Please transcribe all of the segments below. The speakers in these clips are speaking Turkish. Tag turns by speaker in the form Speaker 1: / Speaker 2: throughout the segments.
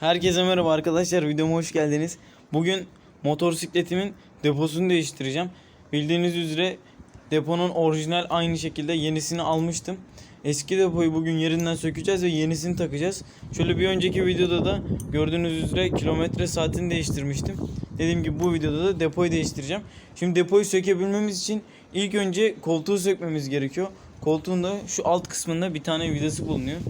Speaker 1: Herkese merhaba arkadaşlar videoma hoş geldiniz. Bugün motosikletimin deposunu değiştireceğim. Bildiğiniz üzere deponun orijinal aynı şekilde yenisini almıştım. Eski depoyu bugün yerinden sökeceğiz ve yenisini takacağız. Şöyle bir önceki videoda da gördüğünüz üzere kilometre saatini değiştirmiştim. Dediğim gibi bu videoda da depoyu değiştireceğim. Şimdi depoyu sökebilmemiz için ilk önce koltuğu sökmemiz gerekiyor. Koltuğun da şu alt kısmında bir tane vidası bulunuyor.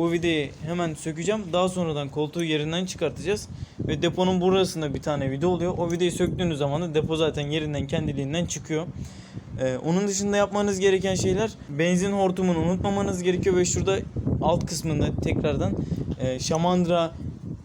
Speaker 1: Bu vidayı hemen sökeceğim. Daha sonradan koltuğu yerinden çıkartacağız. Ve deponun burasında bir tane vida oluyor. O vidayı söktüğünüz zaman da depo zaten yerinden kendiliğinden çıkıyor. Ee, onun dışında yapmanız gereken şeyler benzin hortumunu unutmamanız gerekiyor ve şurada alt kısmında tekrardan e, şamandıra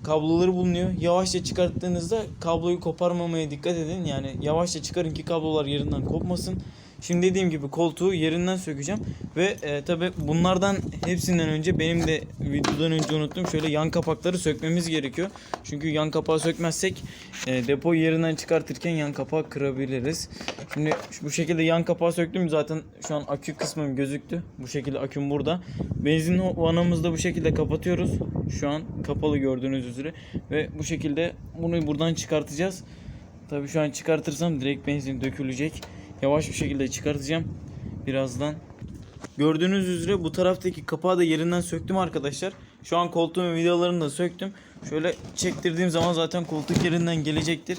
Speaker 1: kabloları bulunuyor. Yavaşça çıkarttığınızda kabloyu koparmamaya dikkat edin. Yani yavaşça çıkarın ki kablolar yerinden kopmasın. Şimdi dediğim gibi koltuğu yerinden sökeceğim ve e, tabi bunlardan hepsinden önce benim de videodan önce unuttum şöyle yan kapakları sökmemiz gerekiyor. Çünkü yan kapağı sökmezsek e, depoyu yerinden çıkartırken yan kapağı kırabiliriz. Şimdi bu şekilde yan kapağı söktüm zaten şu an akü kısmım gözüktü. Bu şekilde aküm burada. Benzin vanamızı da bu şekilde kapatıyoruz. Şu an kapalı gördüğünüz üzere ve bu şekilde bunu buradan çıkartacağız. Tabii şu an çıkartırsam direkt benzin dökülecek. Yavaş bir şekilde çıkartacağım birazdan. Gördüğünüz üzere bu taraftaki kapağı da yerinden söktüm arkadaşlar. Şu an koltuğun vidalarını da söktüm. Şöyle çektirdiğim zaman zaten koltuk yerinden gelecektir.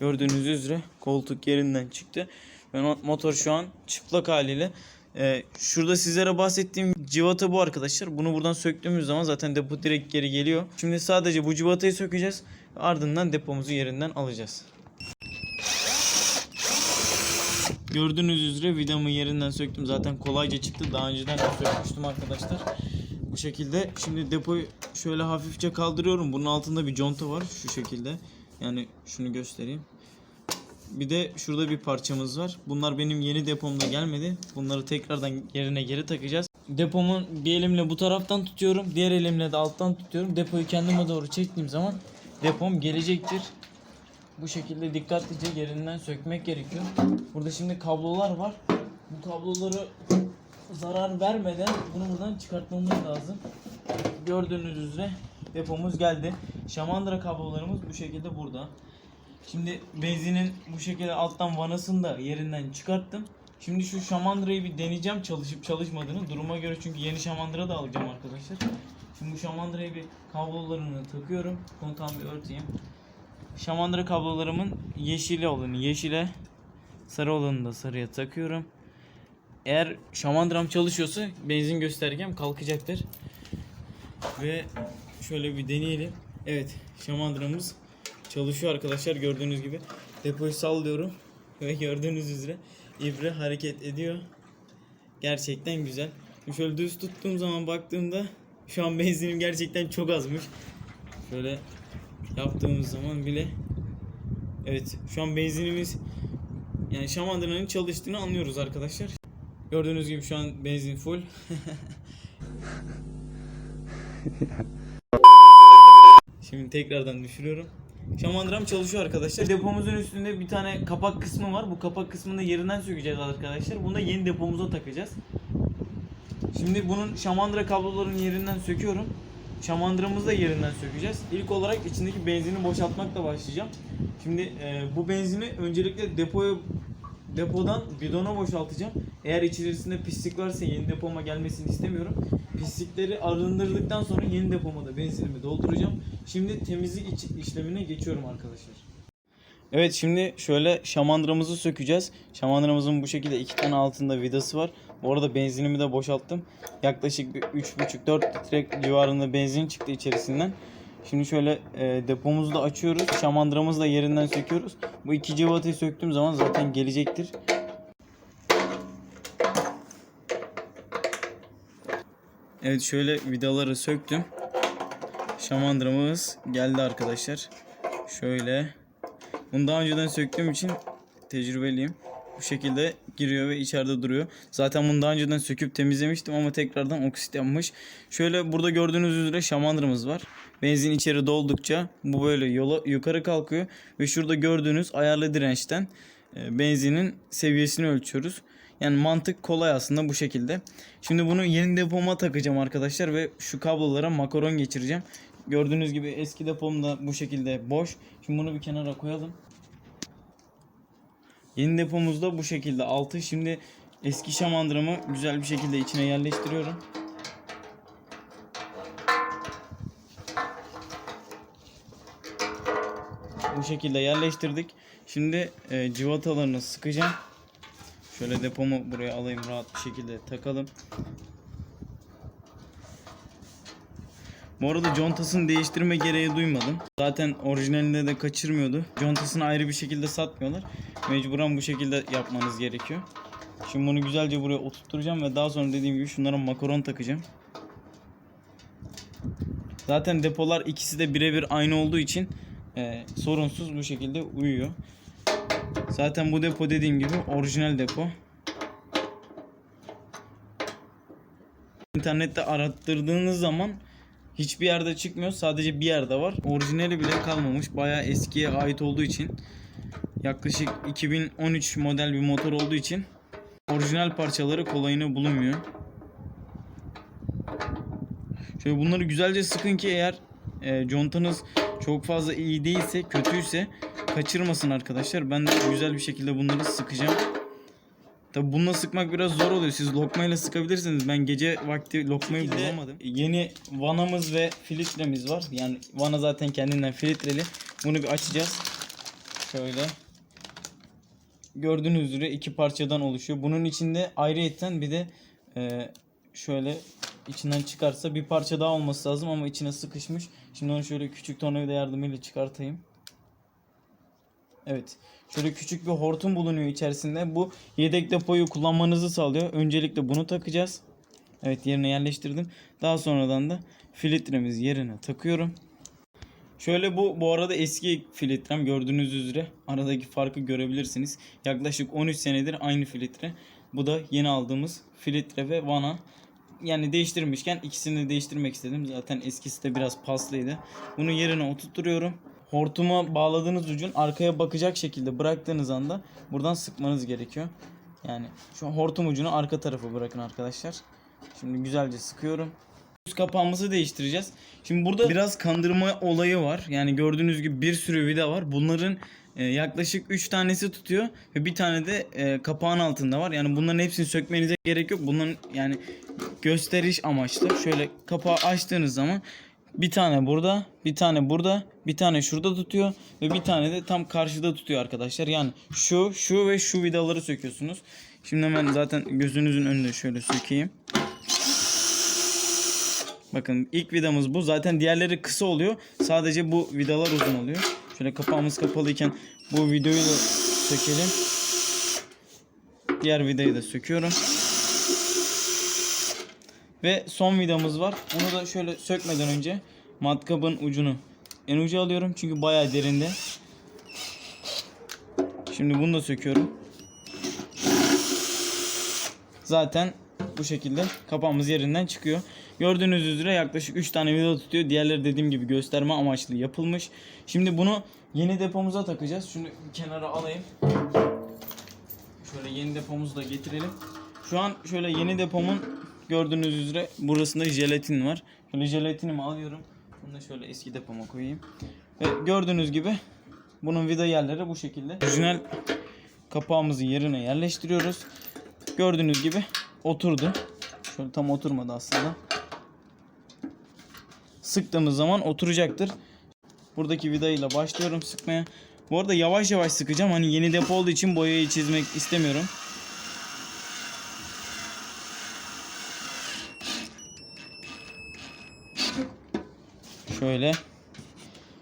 Speaker 1: Gördüğünüz üzere koltuk yerinden çıktı. Ve mo- motor şu an çıplak haliyle. Ee, şurada sizlere bahsettiğim civata bu arkadaşlar. Bunu buradan söktüğümüz zaman zaten depo direkt geri geliyor. Şimdi sadece bu civatayı sökeceğiz. Ardından depomuzu yerinden alacağız. Gördüğünüz üzere vidamı yerinden söktüm. Zaten kolayca çıktı. Daha önceden de sökmüştüm arkadaşlar. Bu şekilde. Şimdi depoyu şöyle hafifçe kaldırıyorum. Bunun altında bir conta var. Şu şekilde. Yani şunu göstereyim. Bir de şurada bir parçamız var. Bunlar benim yeni depomda gelmedi. Bunları tekrardan yerine geri takacağız. Depomun bir elimle bu taraftan tutuyorum. Diğer elimle de alttan tutuyorum. Depoyu kendime doğru çektiğim zaman depom gelecektir. Bu şekilde dikkatlice yerinden sökmek gerekiyor. Burada şimdi kablolar var. Bu kabloları zarar vermeden bunu buradan çıkartmamız lazım. Gördüğünüz üzere depomuz geldi. Şamandıra kablolarımız bu şekilde burada. Şimdi benzinin bu şekilde alttan vanasını da yerinden çıkarttım. Şimdi şu şamandırayı bir deneyeceğim çalışıp çalışmadığını duruma göre çünkü yeni şamandıra da alacağım arkadaşlar. Şimdi bu şamandırayı bir kablolarını takıyorum. Kontağımı bir örteyim. Şamandıra kablolarımın yeşili olanı yeşile, sarı olanı da sarıya takıyorum. Eğer şamandıram çalışıyorsa benzin göstergem kalkacaktır. Ve şöyle bir deneyelim. Evet şamandıramız çalışıyor arkadaşlar gördüğünüz gibi. Depoyu sallıyorum ve gördüğünüz üzere ibre hareket ediyor. Gerçekten güzel. Şöyle düz tuttuğum zaman baktığımda şu an benzinim gerçekten çok azmış. Şöyle yaptığımız zaman bile Evet şu an benzinimiz yani şamandıranın çalıştığını anlıyoruz arkadaşlar. Gördüğünüz gibi şu an benzin full. Şimdi tekrardan düşürüyorum. Şamandıram çalışıyor arkadaşlar. Depomuzun üstünde bir tane kapak kısmı var. Bu kapak kısmını yerinden sökeceğiz arkadaşlar. Bunu da yeni depomuza takacağız. Şimdi bunun şamandıra kablolarının yerinden söküyorum. Şamandıramızı da yerinden sökeceğiz. İlk olarak içindeki benzini boşaltmakla başlayacağım. Şimdi e, bu benzini öncelikle depoya depodan bidona boşaltacağım. Eğer içerisinde pislik varsa yeni depoma gelmesini istemiyorum. Pislikleri arındırdıktan sonra yeni depoma da benzinimi dolduracağım. Şimdi temizlik işlemine geçiyorum arkadaşlar. Evet şimdi şöyle şamandıramızı sökeceğiz. Şamandıramızın bu şekilde iki tane altında vidası var. Bu arada benzinimi de boşalttım. Yaklaşık bir 3,5-4 litre civarında benzin çıktı içerisinden. Şimdi şöyle e, depomuzu da açıyoruz. Şamandıramızı da yerinden söküyoruz. Bu iki civatayı söktüğüm zaman zaten gelecektir. Evet şöyle vidaları söktüm. Şamandıramız geldi arkadaşlar. Şöyle. Bunu daha önceden söktüğüm için tecrübeliyim. Bu şekilde giriyor ve içeride duruyor. Zaten bunu daha önceden söküp temizlemiştim ama tekrardan oksit yapmış. Şöyle burada gördüğünüz üzere şamandırımız var. Benzin içeri doldukça bu böyle yola yukarı kalkıyor ve şurada gördüğünüz ayarlı dirençten e, benzinin seviyesini ölçüyoruz. Yani mantık kolay aslında bu şekilde. Şimdi bunu yeni depoma takacağım arkadaşlar ve şu kablolara makaron geçireceğim. Gördüğünüz gibi eski depom da bu şekilde boş. Şimdi bunu bir kenara koyalım. Yeni depomuz da bu şekilde altı. Şimdi eski şamandıramı güzel bir şekilde içine yerleştiriyorum. Bu şekilde yerleştirdik. Şimdi e, civatalarını sıkacağım. Şöyle depomu buraya alayım rahat bir şekilde takalım. Bu arada contasını değiştirme gereği duymadım. Zaten orijinalinde de kaçırmıyordu. Contasını ayrı bir şekilde satmıyorlar. Mecburen bu şekilde yapmanız gerekiyor. Şimdi bunu güzelce buraya oturtturacağım ve daha sonra dediğim gibi şunlara makaron takacağım. Zaten depolar ikisi de birebir aynı olduğu için e, sorunsuz bu şekilde uyuyor. Zaten bu depo dediğim gibi orijinal depo. İnternette arattırdığınız zaman hiçbir yerde çıkmıyor. Sadece bir yerde var. Orijinali bile kalmamış. Bayağı eskiye ait olduğu için yaklaşık 2013 model bir motor olduğu için orijinal parçaları kolayına bulunmuyor. Şöyle bunları güzelce sıkın ki eğer e, contanız çok fazla iyi değilse, kötüyse kaçırmasın arkadaşlar. Ben de güzel bir şekilde bunları sıkacağım. Tabi bununla sıkmak biraz zor oluyor. Siz lokmayla sıkabilirsiniz. Ben gece vakti lokmayı bulamadım. Yeni vanamız ve filtremiz var. Yani vana zaten kendinden filtreli. Bunu bir açacağız. Şöyle. Gördüğünüz üzere iki parçadan oluşuyor. Bunun içinde ayrıyetten bir de e, şöyle içinden çıkarsa bir parça daha olması lazım ama içine sıkışmış. Şimdi onu şöyle küçük tornavida yardımıyla çıkartayım. Evet. Şöyle küçük bir hortum bulunuyor içerisinde. Bu yedek depoyu kullanmanızı sağlıyor. Öncelikle bunu takacağız. Evet yerine yerleştirdim. Daha sonradan da filtremizi yerine takıyorum. Şöyle bu bu arada eski filtrem gördüğünüz üzere aradaki farkı görebilirsiniz. Yaklaşık 13 senedir aynı filtre. Bu da yeni aldığımız filtre ve vana. Yani değiştirmişken ikisini de değiştirmek istedim. Zaten eskisi de biraz paslıydı. Bunu yerine oturtuyorum. Hortuma bağladığınız ucun arkaya bakacak şekilde bıraktığınız anda buradan sıkmanız gerekiyor. Yani şu hortum ucunu arka tarafa bırakın arkadaşlar. Şimdi güzelce sıkıyorum. Üst kapağımızı değiştireceğiz. Şimdi burada biraz kandırma olayı var. Yani gördüğünüz gibi bir sürü vida var. Bunların e, yaklaşık 3 tanesi tutuyor ve bir tane de e, kapağın altında var. Yani bunların hepsini sökmenize gerek yok. Bunların yani gösteriş amaçlı. Şöyle kapağı açtığınız zaman bir tane burada, bir tane burada, bir tane şurada tutuyor ve bir tane de tam karşıda tutuyor arkadaşlar. Yani şu, şu ve şu vidaları söküyorsunuz. Şimdi hemen zaten gözünüzün önünde şöyle sökeyim. Bakın ilk vidamız bu. Zaten diğerleri kısa oluyor. Sadece bu vidalar uzun oluyor. Şöyle kapağımız kapalıyken bu videoyu da sökelim. Diğer vidayı da söküyorum. Ve son vidamız var. Onu da şöyle sökmeden önce matkabın ucunu en ucu alıyorum. Çünkü bayağı derinde. Şimdi bunu da söküyorum. Zaten bu şekilde kapağımız yerinden çıkıyor. Gördüğünüz üzere yaklaşık 3 tane vida tutuyor. Diğerleri dediğim gibi gösterme amaçlı yapılmış. Şimdi bunu yeni depomuza takacağız. Şunu kenara alayım. Şöyle yeni depomuzu da getirelim. Şu an şöyle yeni depomun gördüğünüz üzere burasında jelatin var. Şöyle jelatinimi alıyorum. Bunu da şöyle eski depoma koyayım. Ve gördüğünüz gibi bunun vida yerleri bu şekilde. Orijinal kapağımızı yerine yerleştiriyoruz. Gördüğünüz gibi oturdu. Şöyle tam oturmadı aslında. Sıktığımız zaman oturacaktır. Buradaki vidayla başlıyorum sıkmaya. Bu arada yavaş yavaş sıkacağım. Hani yeni depo olduğu için boyayı çizmek istemiyorum. Şöyle.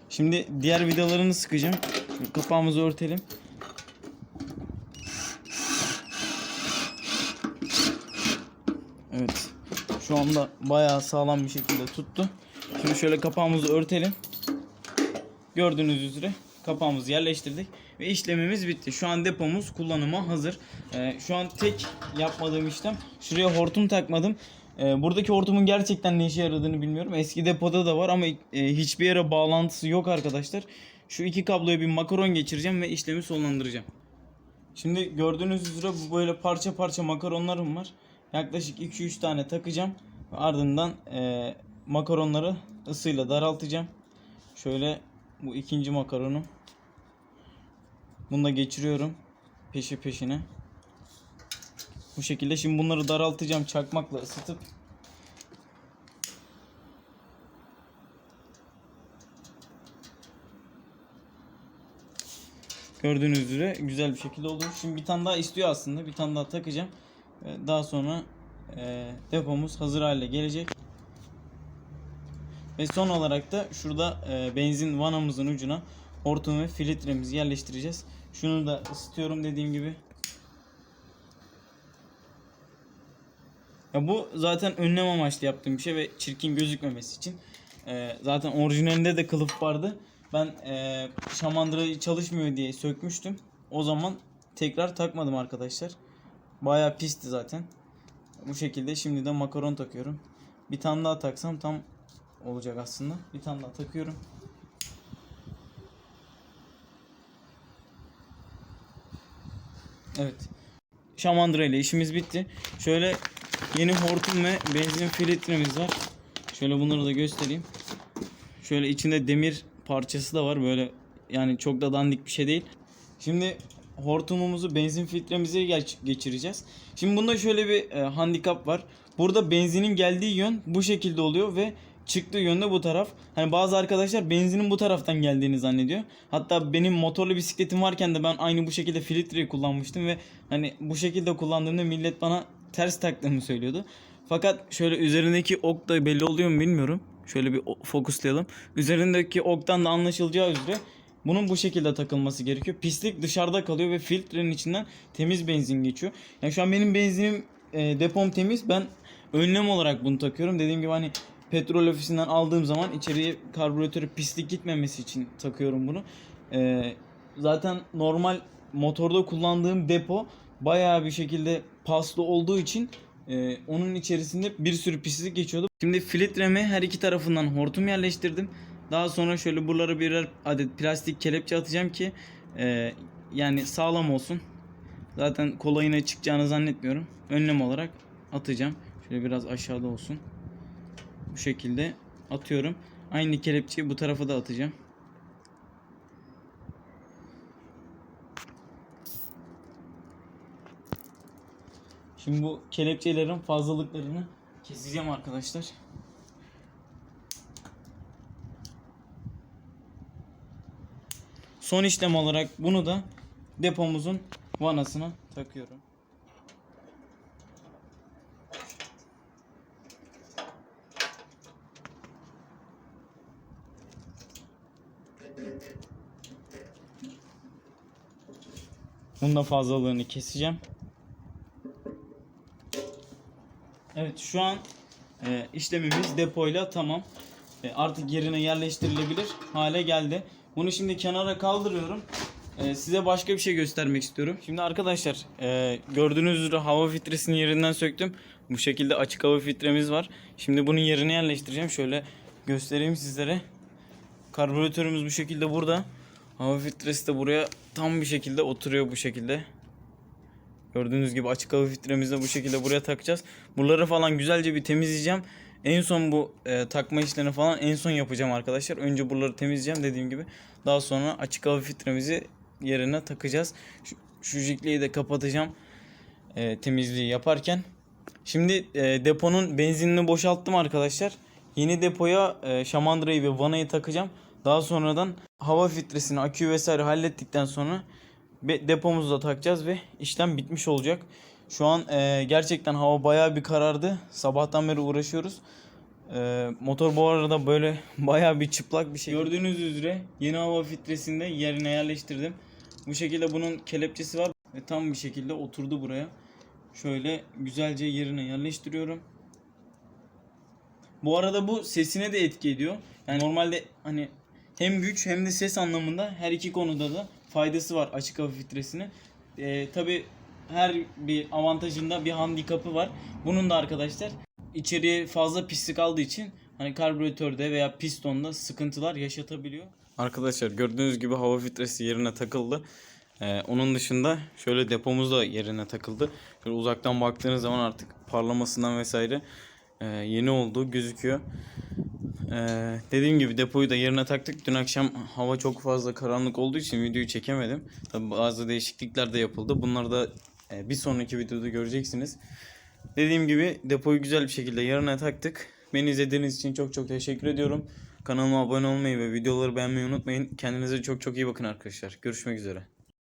Speaker 1: Şimdi diğer vidalarını sıkacağım. Kapağımızı örtelim. Evet. Şu anda bayağı sağlam bir şekilde tuttu. Şimdi şöyle kapağımızı örtelim. Gördüğünüz üzere kapağımızı yerleştirdik ve işlemimiz bitti. Şu an depomuz kullanıma hazır. Ee, şu an tek yapmadığım işlem şuraya hortum takmadım. Ee, buradaki hortumun gerçekten ne işe yaradığını bilmiyorum. Eski depoda da var ama e, hiçbir yere bağlantısı yok arkadaşlar. Şu iki kabloya bir makaron geçireceğim ve işlemi sonlandıracağım. Şimdi gördüğünüz üzere bu böyle parça parça makaronlarım var. Yaklaşık 2-3 tane takacağım. Ardından e, makaronları ısıyla daraltacağım. Şöyle bu ikinci makaronu. Bunu da geçiriyorum peşi peşine. Bu şekilde şimdi bunları daraltacağım çakmakla ısıtıp. Gördüğünüz üzere güzel bir şekilde oldu. Şimdi bir tane daha istiyor aslında. Bir tane daha takacağım. Ee, Daha sonra e, depomuz hazır hale gelecek. Ve son olarak da şurada e, benzin vanamızın ucuna hortum ve filtremizi yerleştireceğiz. Şunu da ısıtıyorum dediğim gibi. Ya bu zaten önlem amaçlı yaptığım bir şey ve çirkin gözükmemesi için. Ee, zaten orijinalinde de kılıf vardı. Ben e, şamandıra çalışmıyor diye sökmüştüm. O zaman tekrar takmadım arkadaşlar. Bayağı pisti zaten. Bu şekilde şimdi de makaron takıyorum. Bir tane daha taksam tam olacak aslında. Bir tane daha takıyorum. Evet. Şamandıra ile işimiz bitti. Şöyle yeni hortum ve benzin filtremiz var. Şöyle bunları da göstereyim. Şöyle içinde demir parçası da var böyle yani çok da dandik bir şey değil. Şimdi hortumumuzu benzin filtremize geç- geçireceğiz. Şimdi bunda şöyle bir e, handikap var. Burada benzinin geldiği yön bu şekilde oluyor ve çıktığı yönde bu taraf. Hani bazı arkadaşlar benzinin bu taraftan geldiğini zannediyor. Hatta benim motorlu bisikletim varken de ben aynı bu şekilde filtreyi kullanmıştım ve hani bu şekilde kullandığımda millet bana ters taktığımı söylüyordu. Fakat şöyle üzerindeki ok da belli oluyor mu bilmiyorum. Şöyle bir fokuslayalım. Üzerindeki oktan da anlaşılacağı üzere bunun bu şekilde takılması gerekiyor. Pislik dışarıda kalıyor ve filtrenin içinden temiz benzin geçiyor. Yani şu an benim benzinim e, depom temiz. Ben önlem olarak bunu takıyorum. Dediğim gibi hani petrol ofisinden aldığım zaman içeriye karbüratörü pislik gitmemesi için takıyorum bunu. E, zaten normal motorda kullandığım depo bayağı bir şekilde paslı olduğu için e, onun içerisinde bir sürü pislik geçiyordu. Şimdi filtreme her iki tarafından hortum yerleştirdim. Daha sonra şöyle buralara birer adet plastik kelepçe atacağım ki e, yani sağlam olsun. Zaten kolayına çıkacağını zannetmiyorum. Önlem olarak atacağım. Şöyle biraz aşağıda olsun. Bu şekilde atıyorum. Aynı kelepçeyi bu tarafa da atacağım. Şimdi bu kelepçelerin fazlalıklarını keseceğim arkadaşlar. Son işlem olarak bunu da depomuzun vanasına takıyorum. Bunun da fazlalığını keseceğim. Evet şu an e, işlemimiz depoyla tamam. E, artık yerine yerleştirilebilir hale geldi. Bunu şimdi kenara kaldırıyorum. E, size başka bir şey göstermek istiyorum. Şimdi arkadaşlar e, gördüğünüz üzere hava filtresini yerinden söktüm. Bu şekilde açık hava filtremiz var. Şimdi bunun yerine yerleştireceğim. Şöyle göstereyim sizlere. Karbüratörümüz bu şekilde burada. Hava filtresi de buraya tam bir şekilde oturuyor bu şekilde. Gördüğünüz gibi açık hava filtremizi de bu şekilde buraya takacağız. Buraları falan güzelce bir temizleyeceğim. En son bu e, takma işlerini falan en son yapacağım arkadaşlar. Önce buraları temizleyeceğim dediğim gibi. Daha sonra açık hava filtremizi yerine takacağız. Şu, şu jikliği de kapatacağım e, temizliği yaparken. Şimdi e, deponun benzinini boşalttım arkadaşlar. Yeni depoya e, şamandırayı ve vanayı takacağım. Daha sonradan hava filtresini, aküyü vesaire hallettikten sonra depomuzu da takacağız ve işlem bitmiş olacak. Şu an e, gerçekten hava bayağı bir karardı. Sabahtan beri uğraşıyoruz. E, motor bu arada böyle bayağı bir çıplak bir şey. Gördüğünüz üzere yeni hava filtresini de yerine yerleştirdim. Bu şekilde bunun kelepçesi var ve tam bir şekilde oturdu buraya. Şöyle güzelce yerine yerleştiriyorum. Bu arada bu sesine de etki ediyor. Yani normalde hani hem güç hem de ses anlamında her iki konuda da faydası var açık hava filtresini. Ee, Tabi her bir avantajında bir handikapı var. Bunun da arkadaşlar içeriye fazla pislik aldığı için hani karbüratörde veya pistonda sıkıntılar yaşatabiliyor. Arkadaşlar gördüğünüz gibi hava filtresi yerine takıldı. Ee, onun dışında şöyle depomuz da yerine takıldı. Şöyle uzaktan baktığınız zaman artık parlamasından vesaire Ee, yeni oldu gözüküyor. Ee, dediğim gibi depoyu da yerine taktık. Dün akşam hava çok fazla karanlık olduğu için videoyu çekemedim. Tabii bazı değişiklikler de yapıldı. Bunları da e, bir sonraki videoda göreceksiniz. Dediğim gibi depoyu güzel bir şekilde yerine taktık. Beni izlediğiniz için çok çok teşekkür ediyorum. Kanalıma abone olmayı ve videoları beğenmeyi unutmayın. Kendinize çok çok iyi bakın arkadaşlar. Görüşmek üzere.